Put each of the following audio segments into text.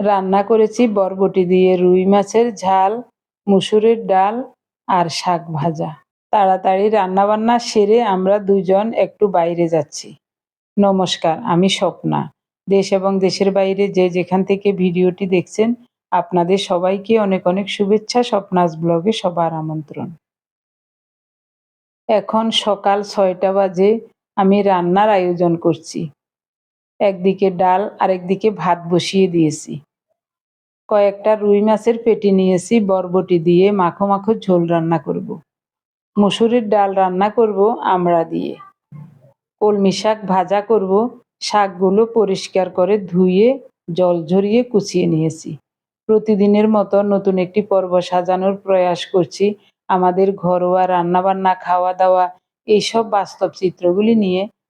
রান্না করেছি বরবটি দিয়ে, রুই মাছের ঝাল, মুসুরের ডাল আর শাক ভাজা। তাড়াতাড়ি রান্নাবান্না সেরে আমরা দুজন একটু বাইরে যাচ্ছি। নমস্কার, আমি স্বপ্না। দেশ এবং দেশের বাইরে যে যেখান থেকে ভিডিওটি দেখছেন, আপনাদের সবাইকে অনেক অনেক শুভেচ্ছা, স্বপ্নাস ব্লগে সবার আমন্ত্রণ। এখন সকাল ছয়টা বাজে, আমি রান্নার আয়োজন করছি। একদিকে ডাল, আরেকদিকে ভাত বসিয়ে দিয়েছি। কয়েকটা রুই মাছের পেটি নিয়েছি, বরবটি দিয়ে মাখো মাখো ঝোল রান্না করব। মুসুরির ডাল রান্না করব আমড়া দিয়ে। কলমি শাক ভাজা করব, শাকগুলো পরিষ্কার করে ধুয়ে, জল ঝরিয়ে কুচিয়ে নিয়েছি। প্রতিদিনের মতো নতুন একটি পর্ব সাজানোর প্রয়াস করছি। আমাদের ঘরোয়া রান্নাবান্না, খাওয়া দাওয়া, এইসব বাস্তব চিত্রগুলি নিয়ে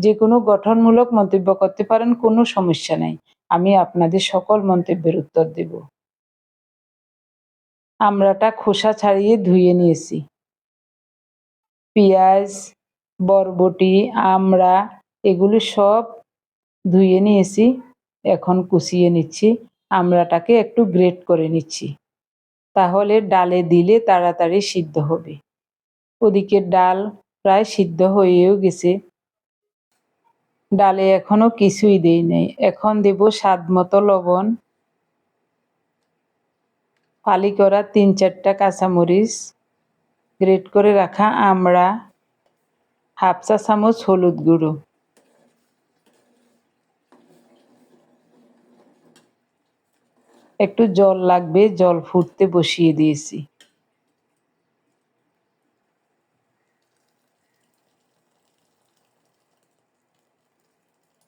যে কোনো গঠনমূলক মন্তব্য করতে পারেন, কোনো সমস্যা নেই। আমি আপনাদের সকল মন্তব্যের উত্তর দেব। আমড়াটা খোসা ছাড়িয়ে ধুয়ে নিয়েছি। পেঁয়াজ, বরবটি, আমড়া, এগুলো সব ধুয়ে নিয়েছি, এখন কুচিয়ে নিচ্ছি। আমড়াটাকে একটু গ্রেট করে নিচ্ছি। তাহলে ডালে দিলে তাড়াতাড়ি সিদ্ধ হবে। ওদিকে ডাল প্রায় সিদ্ধ হয়েও গেছে। ডালে এখনও কিছুই দেই নাই। এখন দেব স্বাদ মতো লবণ। ফালি করা তিন চারটা কাঁচামরিচ। গ্রেট করে রাখা আমড়া। হাফ চা চামচ হলুদ গুঁড়ো। একটু জল লাগবে, জল ফুটতে বসিয়ে দিয়েছি।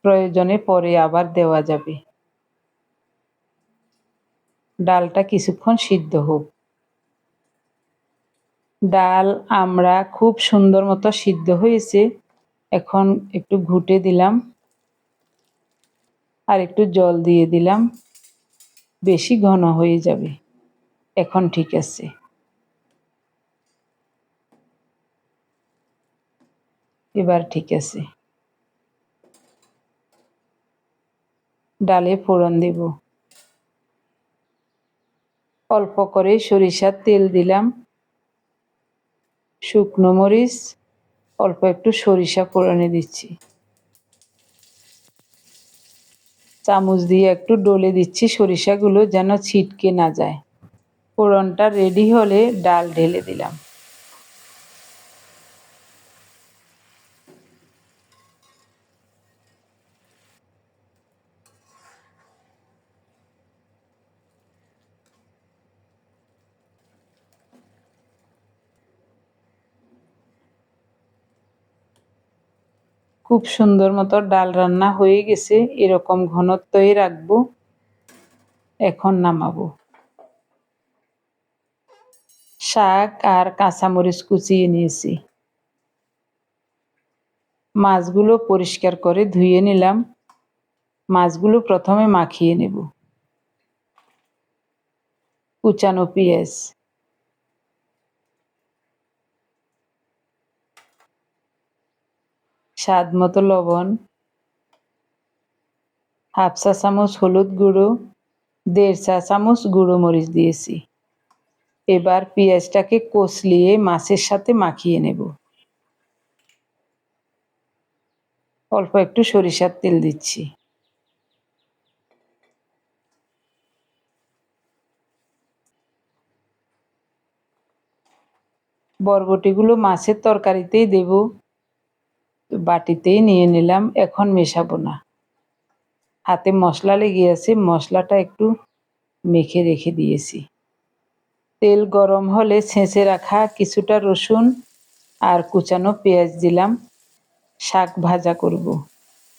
প্রয়োজনে পরে আবার দেওয়া যাবে। ডালটা কিছুক্ষণ সিদ্ধ হোক। ডাল আমরা খুব সুন্দর মতো সিদ্ধ হয়েছে। এখন একটু ঘুটে দিলাম। আর একটু জল দিয়ে দিলাম। বেশি ঘন হয়ে যাবে। এখন ঠিক আছে। এবার ঠিক আছে। ডালে ফোড়ন দেব। অল্প করে সরিষার তেল দিলাম। শুকনো মরিচ, অল্প একটু সরিষা ফোড়নে দিচ্ছি। চামচ দিয়ে একটু ডলে দিচ্ছি সরিষাগুলো যেন ছিটকে না যায়। ফোড়নটা রেডি হলে ডাল ঢেলে দিলাম। খুব সুন্দর মতো ডাল রান্না হয়ে গেছে। এরকম ঘনত্বই রাখব। এখন নামাবো। শাক আর কাঁচামরিচ কুচিয়ে নিয়েছি। মাছগুলো পরিষ্কার করে ধুয়ে নিলাম। মাছগুলো প্রথমে মাখিয়ে নেব। কুচানো পেঁয়াজ। স্বাদ মতো লবণ, হাফ চা চামচ হলুদ গুঁড়ো, দেড় চা চামচ গুঁড়ো মরিচ দিয়েছি। এবার পেঁয়াজটাকে কষলিয়ে মাছের সাথে মাখিয়ে নেব। অল্প একটু সরিষার তেল দিচ্ছি। বরবটিগুলো মাছের তরকারিতেই দেব। বাটিতেই নিয়ে নিলাম, এখন মেশাবো না। হাতে মশলা লেগে আছে, মশলাটা একটু মেখে রেখে দিয়েছি। তেল গরম হলে ছেঁচে রাখা কিছুটা রসুন আর কুচানো পেঁয়াজ দিলাম, শাক ভাজা করব।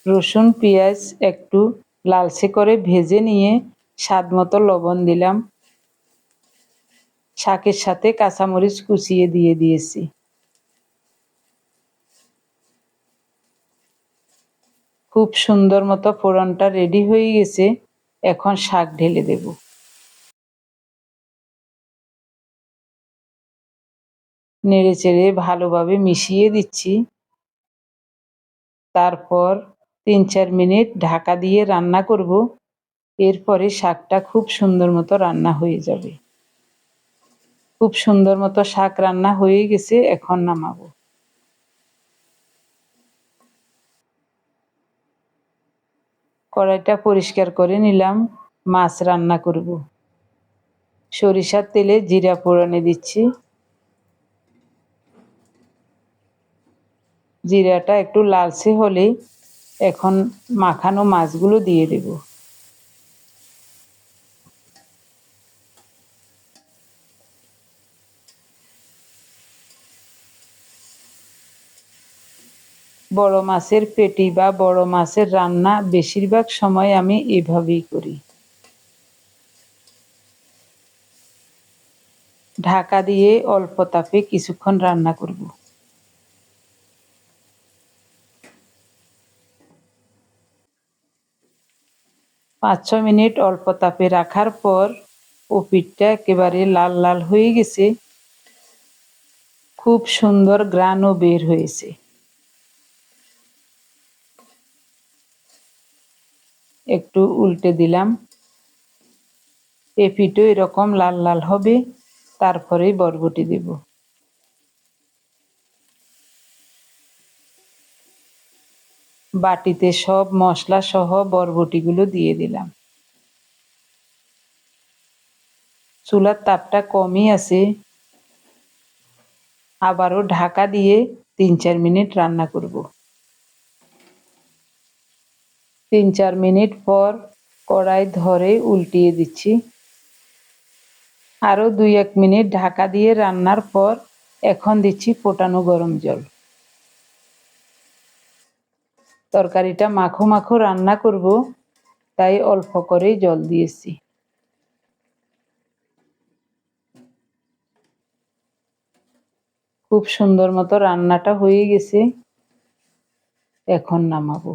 রসুন, পেঁয়াজ একটু লালচে করে ভেজে নিয়ে স্বাদ মতো লবণ দিলাম। শাকের সাথে কাঁচামরিচ কুচিয়ে দিয়ে দিয়েছি। খুব সুন্দর মতো ফোড়নটা রেডি হয়ে গেছে। এখন শাক ঢেলে দেব। নেড়ে চেড়ে ভালোভাবে মিশিয়ে দিচ্ছি। তারপর তিন চার মিনিট ঢাকা দিয়ে রান্না করব। এরপরে শাকটা খুব সুন্দর মতো রান্না হয়ে যাবে। খুব সুন্দর মতো শাক রান্না হয়ে গেছে, এখন নামাবো। কড়াইটা পরিষ্কার করে নিলাম, মাছ রান্না করব। সরিষার তেলে জিরা পোড়ানি দিচ্ছি। জিরাটা একটু লালচে হলে এখন মাখানো মাছগুলো দিয়ে দেব। বড় মাছের পেটি বা বড় মাছের রান্না বেশিরভাগ সময় আমি এভাবেই করি। ঢাকা দিয়ে অল্প তাপে কিছুক্ষণ রান্না করব। পাঁচ ছ মিনিট অল্প তাপে রাখার পর ও পিঠটা একেবারে লাল লাল হয়ে গেছে। খুব সুন্দর গ্রানও বের হয়েছে। একটু উল্টে দিলাম। এ এরকম লাল লাল হবে, তারপরেই বরবটি দেব। বাটিতে সব মশলা সহ বরবটিগুলো দিয়ে দিলাম। চুলার তাপটা কমই আছে। আবারও ঢাকা দিয়ে তিন চার মিনিট রান্না করব। তিন চার মিনিট পর কড়াই ধরে উল্টিয়ে দিচ্ছি। আরও দুই এক মিনিট ঢাকা দিয়ে রান্নার পর এখন দিচ্ছি ফোটানো গরম জল। তরকারিটা মাখো মাখো রান্না করব, তাই অল্প করেই জল দিয়েছি। খুব সুন্দর মতো রান্নাটা হয়ে গেছে। এখন নামাবো।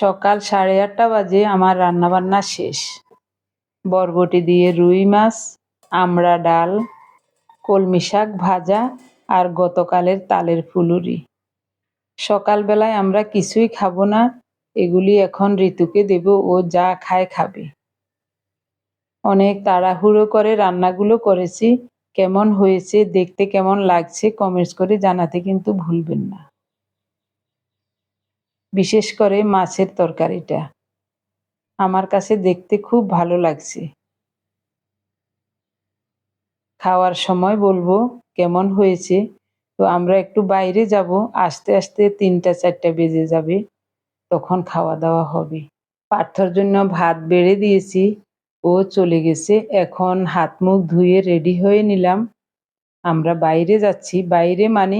সকাল সাড়ে আটটা বাজে আমার রান্নাবান্না শেষ। বরবটি দিয়ে রুই মাছ, আমড়া ডাল, কলমি শাক ভাজা আর গতকালের তালের ফুলুরি। সকালবেলায় আমরা কিছুই খাব না, এগুলি এখন ঋতুকে দেব, ও যা খায় খাবে। অনেক তাড়াহুড়ো করে রান্নাগুলো করেছি, কেমন হয়েছে, দেখতে কেমন লাগছে কমেন্টস করে জানাতে কিন্তু ভুলবেন না। বিশেষ করে মাছের তরকারিটা। আমার কাছে দেখতে খুব ভালো লাগছে। খাওয়ার সময় বলব কেমন হয়েছে? তো আমরা একটু বাইরে যাব, আস্তে আস্তে তিনটা চারটা বেজে যাবে, তখন খাওয়া দাওয়া হবে। পার্থর জন্য ভাত বেড়ে দিয়েছি, ও চলে গেছে। এখন হাত মুখ ধুয়ে রেডি হয়ে নিলাম। আমরা বাইরে যাচ্ছি। বাইরে মানে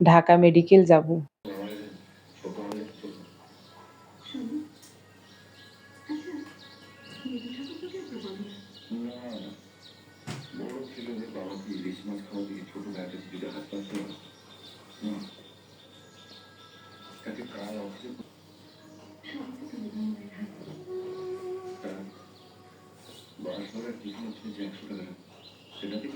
ঢাকা মেডিকেল যাব। সেটা থেকে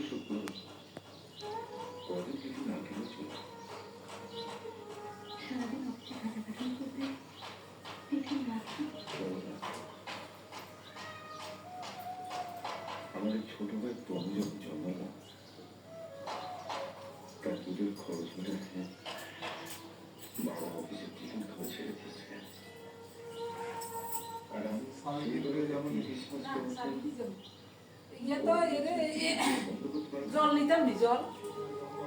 জল নিতাম নি জল?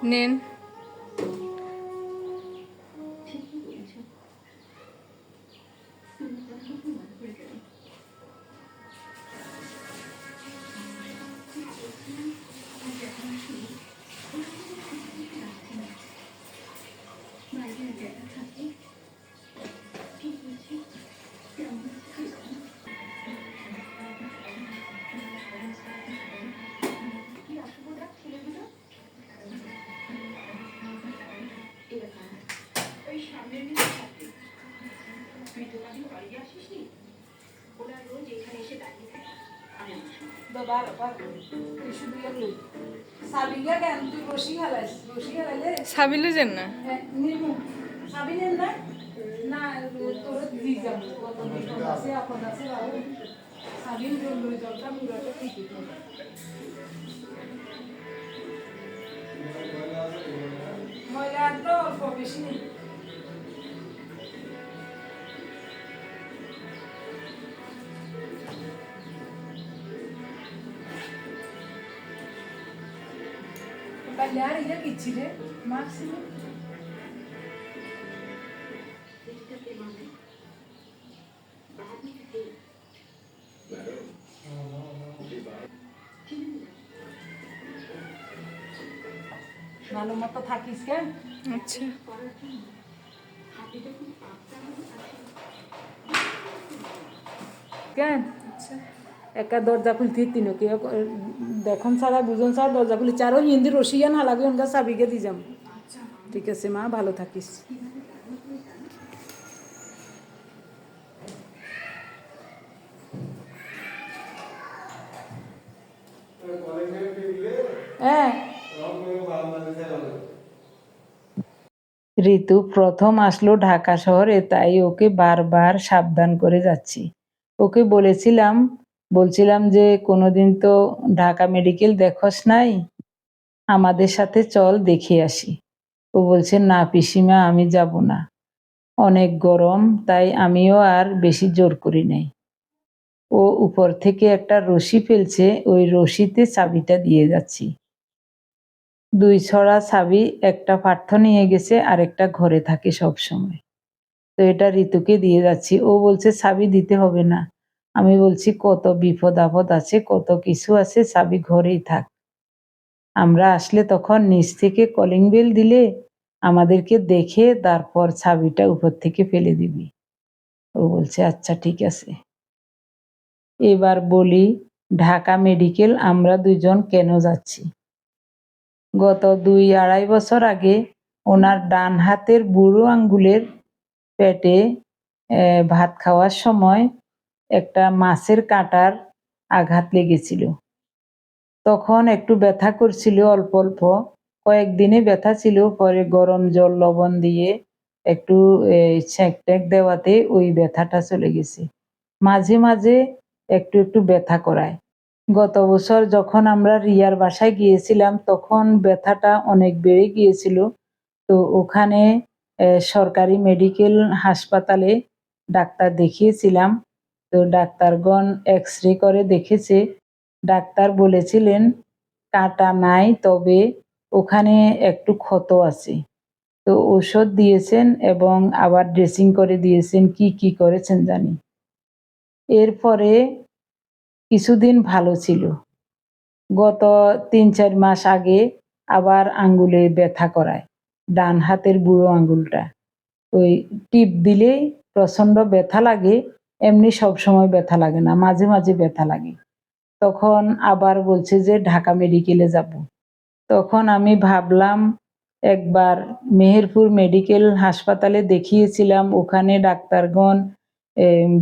নেন। জলটা পুরোটা ঠিক ময়লা তো অল্প বেশি নেই। Tagliare gli amici, Massimo? ভালো মতো থাকিস কেন আচ্ছা। কেন? আচ্ছা। একা দরজা খুলতে তিন কি দেখুন সারা বুঝুন সারা দরজা খুলি চারো হিন্দি রসিয়া না লাগে ওনকা সাবিকে দি যাম ঠিক আছে মা ভালো থাকিস হ্যাঁ ঋতু প্রথম আসলো ঢাকা শহরে তাই ওকে বারবার সাবধান করে যাচ্ছি ওকে বলেছিলাম বলছিলাম যে কোনোদিন তো ঢাকা মেডিকেল দেখস নাই? আমাদের সাথে চল, দেখে আসি। ও বলছে, না পিসিমা, আমি যাব না। অনেক গরম, তাই আমিও আর বেশি জোর করি নাই। ও উপর থেকে একটা রশি ফেলছে, ওই রশিতে চাবিটা দিয়ে যাচ্ছি। দুই ছড়া চাবি, একটা পার্থ নিয়ে গেছে আর একটা ঘরে থাকে সব সময় তো এটা ঋতুকে দিয়ে যাচ্ছি। ও বলছে, চাবি দিতে হবে না। আমি বলছি, কত বিপদ আপদ আছে, কত কিছু আছে চাবি ঘরেই থাক। আমরা আসলে তখন নিচ থেকে কলিং বেল দিলে আমাদেরকে দেখে তারপর চাবিটা উপর থেকে ফেলে দিবি। ও বলছে আচ্ছা ঠিক আছে। এবার বলি, ঢাকা মেডিকেল আমরা দুজন কেন যাচ্ছি? গত দুই আড়াই বছর আগে ওনার ডান হাতের বুড়ো আঙ্গুলের পেটে ভাত খাওয়ার সময় একটা মাছের কাঁটার আঘাত লেগেছিল। তখন একটু ব্যথা করছিল অল্প অল্প। কয়েকদিনে ব্যথা ছিল, পরে গরম জল, লবণ দিয়ে একটু ছ্যাঁক ট্যাঁক দেওয়াতে ওই ব্যথাটা চলে গেছে। মাঝে মাঝে একটু একটু ব্যথা করায়। গত বছর যখন আমরা রিয়ার বাসায় গিয়েছিলাম, তখন ব্যথাটা অনেক বেড়ে গিয়েছিল। তো ওখানে সরকারি মেডিকেল হাসপাতালে ডাক্তার দেখিয়েছিলাম। তো ডাক্তারগণ এক্স রে করে দেখেছে। ডাক্তার বলেছিলেন, কাটা নাই, তবে ওখানে একটু ক্ষত আছে। তো ওষুধ দিয়েছেন এবং আবার ড্রেসিং করে দিয়েছেন, কি কি করেছেন জানি। এরপরে কিছুদিন ভালো ছিল। গত তিন চার মাস আগে আবার আঙ্গুলে ব্যথা করায়, ডান হাতের বুড়ো আঙ্গুলটা। ওই টিপ দিলেই প্রচণ্ড ব্যথা লাগে এমনি সব সময় ব্যথা লাগে না, মাঝে মাঝে ব্যথা লাগে। তখন আবার বলছে যে, ঢাকা মেডিকেলে যাব। তখন আমি ভাবলাম, একবার মেহেরপুর মেডিকেল হাসপাতালে দেখিয়েছিলাম, ওখানে ডাক্তারগণ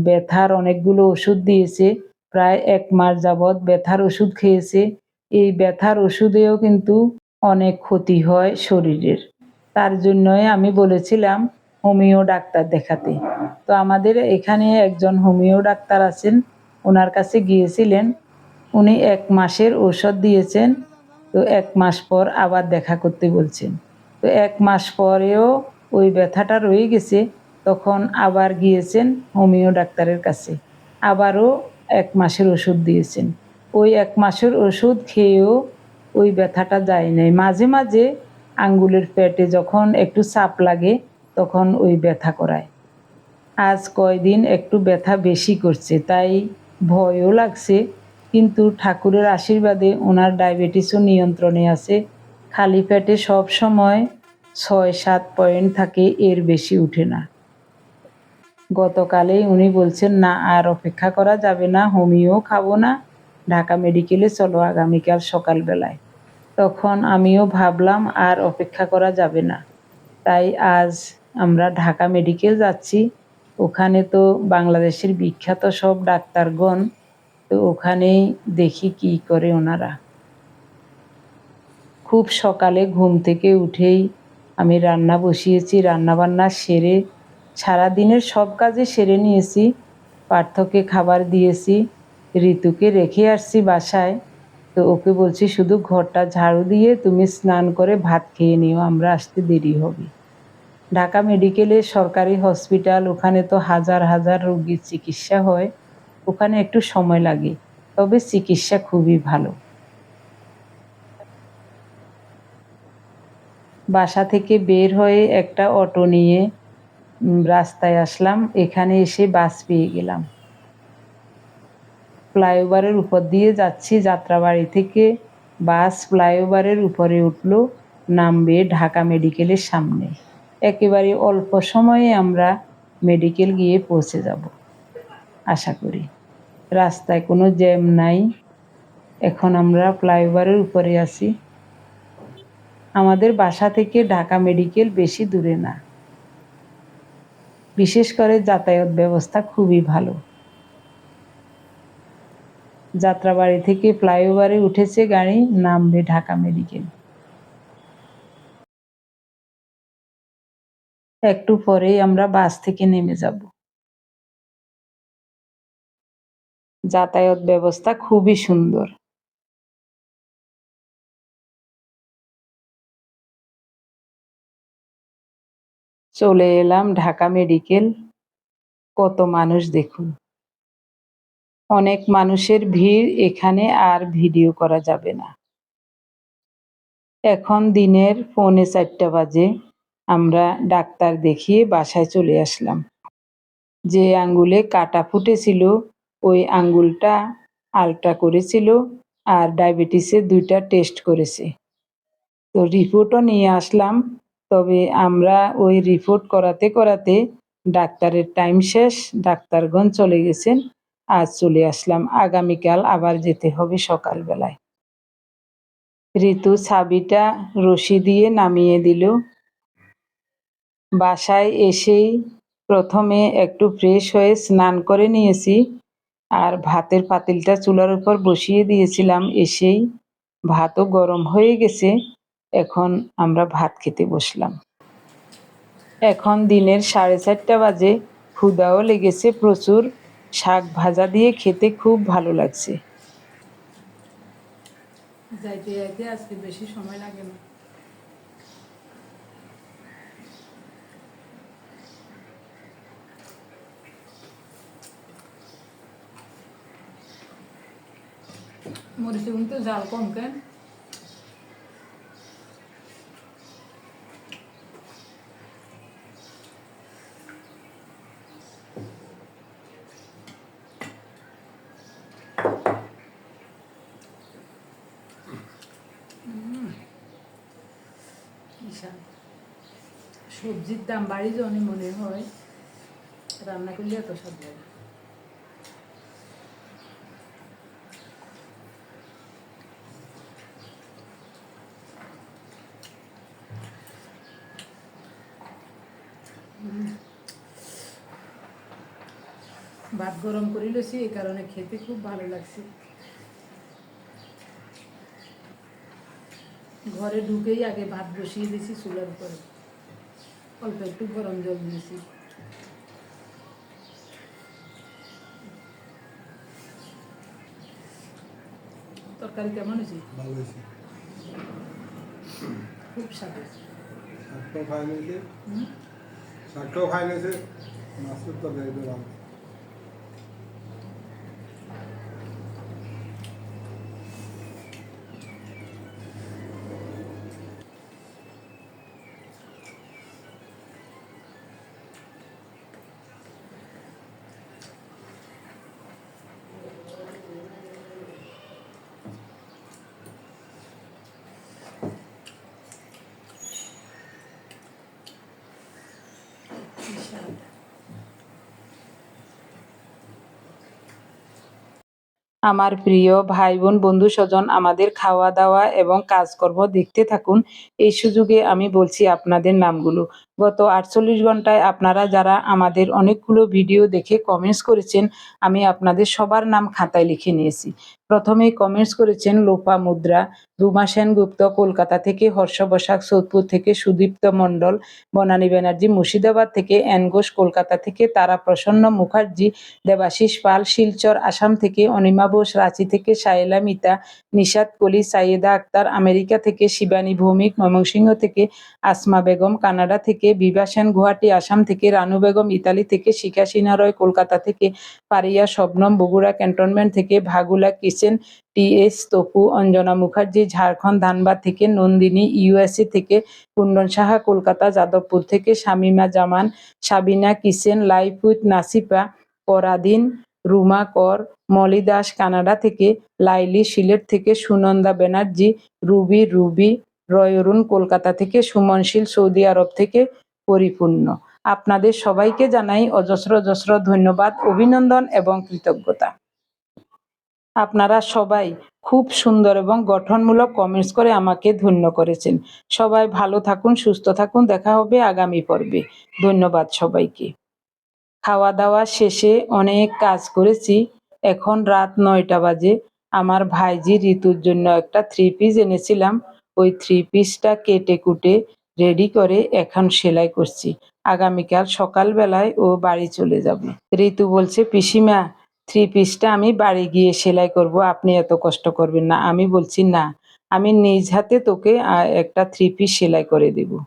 ব্যথার অনেকগুলো ওষুধ দিয়েছে, প্রায় এক মাস যাবৎ ব্যথার ওষুধ খেয়েছে। এই ব্যথার ওষুধেও কিন্তু অনেক ক্ষতি হয় শরীরের। তার জন্যই আমি বলেছিলাম হোমিও ডাক্তার দেখাতে। তো আমাদের এখানে একজন হোমিও ডাক্তার আছেন, ওনার কাছে গিয়েছিলেন। উনি এক মাসের ঔষধ দিয়েছেন, তো এক মাস পর আবার দেখা করতে বলছেন। তো এক মাস পরেও ওই ব্যথাটা রয়ে গেছে, তখন আবার গিয়েছেন হোমিও ডাক্তারের কাছে। আবারও এক মাসের ওষুধ দিয়েছেন। ওই এক মাসের ওষুধ খেয়েও ওই ব্যথাটা যায় নাই। মাঝে মাঝে আঙ্গুলের পেটে যখন একটু চাপ লাগে তখন ওই ব্যথা করায়। আজ কয়দিন একটু ব্যথা বেশি করছে, তাই ভয়ও লাগছে, কিন্তু ঠাকুরের আশীর্বাদে ওনার ডায়াবেটিসও নিয়ন্ত্রণে আছে। খালি পেটে সব সময় ছয় সাত পয়েন্ট থাকে, এর বেশি উঠে না। গতকালেই উনি বলছেন, না, আর অপেক্ষা করা যাবে না, হোমিও খাব না, ঢাকা মেডিকেলে চলো আগামীকাল সকালবেলায়। তখন আমিও ভাবলাম, আর অপেক্ষা করা যাবে না। তাই আজ আমরা ঢাকা মেডিকেল যাচ্ছি। ওখানে তো বাংলাদেশের বিখ্যাত সব ডাক্তারগণ, তো ওখানেই দেখি কি করে ওনারা। খুব সকালে ঘুম থেকে উঠেই আমি রান্না বসিয়েছি, রান্নাবান্না সেরে সারাদিনের সব কাজে সেরে নিয়েছি, পার্থকে খাবার দিয়েছি, ঋতুকে রেখে আসছি বাসায়। তো ওকে বলছি, শুধু ঘরটা ঝাড়ু দিয়ে তুমি স্নান করে ভাত খেয়ে নিও, আমরা আসতে দেরি হবে। ঢাকা মেডিকেলে সরকারি হসপিটাল, ওখানে তো হাজার হাজার রোগীর চিকিৎসা হয়, ওখানে একটু সময় লাগে, তবে চিকিৎসা খুবই ভালো। বাসা থেকে বের হয়ে একটা অটো নিয়ে রাস্তায় আসলাম, এখানে এসে বাস পেয়ে গেলাম। ফ্লাইওভারের উপর দিয়ে যাচ্ছি, যাত্রাবাড়ি থেকে বাস ফ্লাইওভারের উপরে উঠল, নামবে ঢাকা মেডিকেলের সামনে। একেবারে অল্প সময়ে আমরা মেডিকেল গিয়ে পৌঁছে যাব। আশা করি। রাস্তায় কোনো জ্যাম নাই। এখন আমরা ফ্লাইওভারের উপরে আছি। আমাদের বাসা থেকে ঢাকা মেডিকেল বেশি দূরে না। বিশেষ করে যাতায়াত ব্যবস্থা খুবই ভালো। যাত্রাবাড়ি থেকে ফ্লাইওভারে উঠেছে গাড়ি, নামবে ঢাকা মেডিকেল একটু পরেই আমরা বাস থেকে নেমে যাব। যাতায়াত ব্যবস্থা খুবই সুন্দর। চলে এলাম ঢাকা মেডিকেল। কত মানুষ দেখুন। অনেক মানুষের ভিড় এখানে আর ভিডিও করা যাবে না। এখন দিনের পৌনে চারটা বাজে। আমরা ডাক্তার দেখিয়ে বাসায় চলে আসলাম। যে আঙ্গুলে কাটা ফুটেছিল, ওই আঙ্গুলটা আলট্রা করেছিল আর ডায়াবেটিসের দুইটা টেস্ট করেছে। তো রিপোর্টও নিয়ে আসলাম, তবে আমরা ওই রিপোর্ট করাতে করাতে ডাক্তারের টাইম শেষ, ডাক্তারগণ চলে গেছেন, আজ চলে আসলাম, আগামীকাল আবার যেতে হবে সকালবেলায়। ঋতু ছাবিটা রশি দিয়ে নামিয়ে দিল বাসায় এসেই প্রথমে একটু ফ্রেশ হয়ে স্নান করে নিয়েছি আর ভাতের পাতিলটা চুলার উপর বসিয়ে দিয়েছিলাম, এসেই ভাতও গরম হয়ে গেছে, এখন আমরা ভাত খেতে বসলাম। এখন দিনের সাড়ে চারটা বাজে ক্ষুদাও লেগেছে প্রচুর, শাক ভাজা দিয়ে খেতে খুব ভালো লাগছে। যাইতে যাইতে আজকে বেশি সময় লাগে না। মরিচে কিন্তু জাল কম কেন সবজির দাম বাড়ি যখনই মনে হয় রান্না করলে এত স্বাদ লাগে গরম করে লইছি এই কারণে খেতে খুব ভালো লাগছে। ঘরে ঢুকেই আগে ভাত বসিয়ে দিয়েছি চুলার উপরে। অল্প একটু গরম জল দিয়েছি। তরকারি কেমন হয়েছে? খুব স্বাদ শাকটাও খাই নিয়েছে মাছের তরকারি ভালো। আমার প্রিয় ভাই বোন বন্ধু স্বজন আমাদের খাওয়া দাওয়া এবং কাজকর্ম দেখতে থাকুন। এই সুযোগে আমি বলছি আপনাদের নামগুলো। গত আটচল্লিশ ঘন্টায় আপনারা যারা আমাদের অনেকগুলো ভিডিও দেখে কমেন্টস করেছেন, আমি আপনাদের সবার নাম খাতায় লিখে নিয়েছি। প্রথমেই কমেন্টস করেছেন লোপা মুদ্রা রুমা সেনগুপ্ত, কলকাতা থেকে হর্ষ বসাক, সোদপুর থেকে সুদীপ্ত মণ্ডল, বনানী ব্যানার্জি, মুর্শিদাবাদ থেকে ঘোষ কলকাতা থেকে তারা প্রসন্ন মুখার্জি, দেবাশিস পাল, শিলচর, আসাম থেকে অনিমা বোস, রাঁচি থেকে সায়েলা মিতা নিশাদ কলি, সাইয়েদা আক্তার, আমেরিকা থেকে শিবানী ভৌমিক, ময়মনসিংহ থেকে আসমা বেগম, কানাডা থেকে বিভা সেন গুয়াহাটি, আসাম থেকে রানু বেগম, ইতালি থেকে শিখা সিনহা রয় কলকাতা থেকে পারিয়া শবনম, বগুড়া ক্যান্টনমেন্ট থেকে ভাগুলা kitchen T S Topu, Anjana Mukherjee, Jharkhand Dhanbad থেকে নন্দিনী ইউএসএ থেকে কুন্দন সাহা, কলকাতা যাদবপুর থেকে Shamima Zaman, Sabina kitchen life with Nasipa, পরাধীন, রুমা কর, মলি দাস কানাডা থেকে লাইলি সিলেট থেকে সুনন্দা ব্যানার্জি রুবি রুবি রয়রুন কলকাতা থেকে সুমনশীল সৌদি আরব থেকে পরিপূর্ণ। আপনাদের সবাইকে জানাই অজস্র অজস্র ধন্যবাদ, অভিনন্দন এবং কৃতজ্ঞতা। আপনারা সবাই খুব সুন্দর এবং গঠনমূলক কমেন্টস করে আমাকে ধন্য করেছেন। সবাই ভালো থাকুন, সুস্থ থাকুন, দেখা হবে আগামী পর্বে। ধন্যবাদ সবাইকে। খাওয়া দাওয়া শেষে অনেক কাজ করেছি। এখন রাত নয়টা বাজে। আমার ভাইজি ঋতুর জন্য একটা থ্রি পিস এনেছিলাম। ওই থ্রি পিসটা কেটে কুটে রেডি করে এখন সেলাই করছি। আগামীকাল সকালবেলায় ও বাড়ি চলে যাবে। ঋতু বলছে, পিসিমা থ্রি পিসটা আমি বাড়ি গিয়ে সেলাই করব, আপনি এত কষ্ট করবেন না। আমি বলছি, না, আমি নিজ হাতে তোকে একটা থ্রি পিস সেলাই করে দেবো।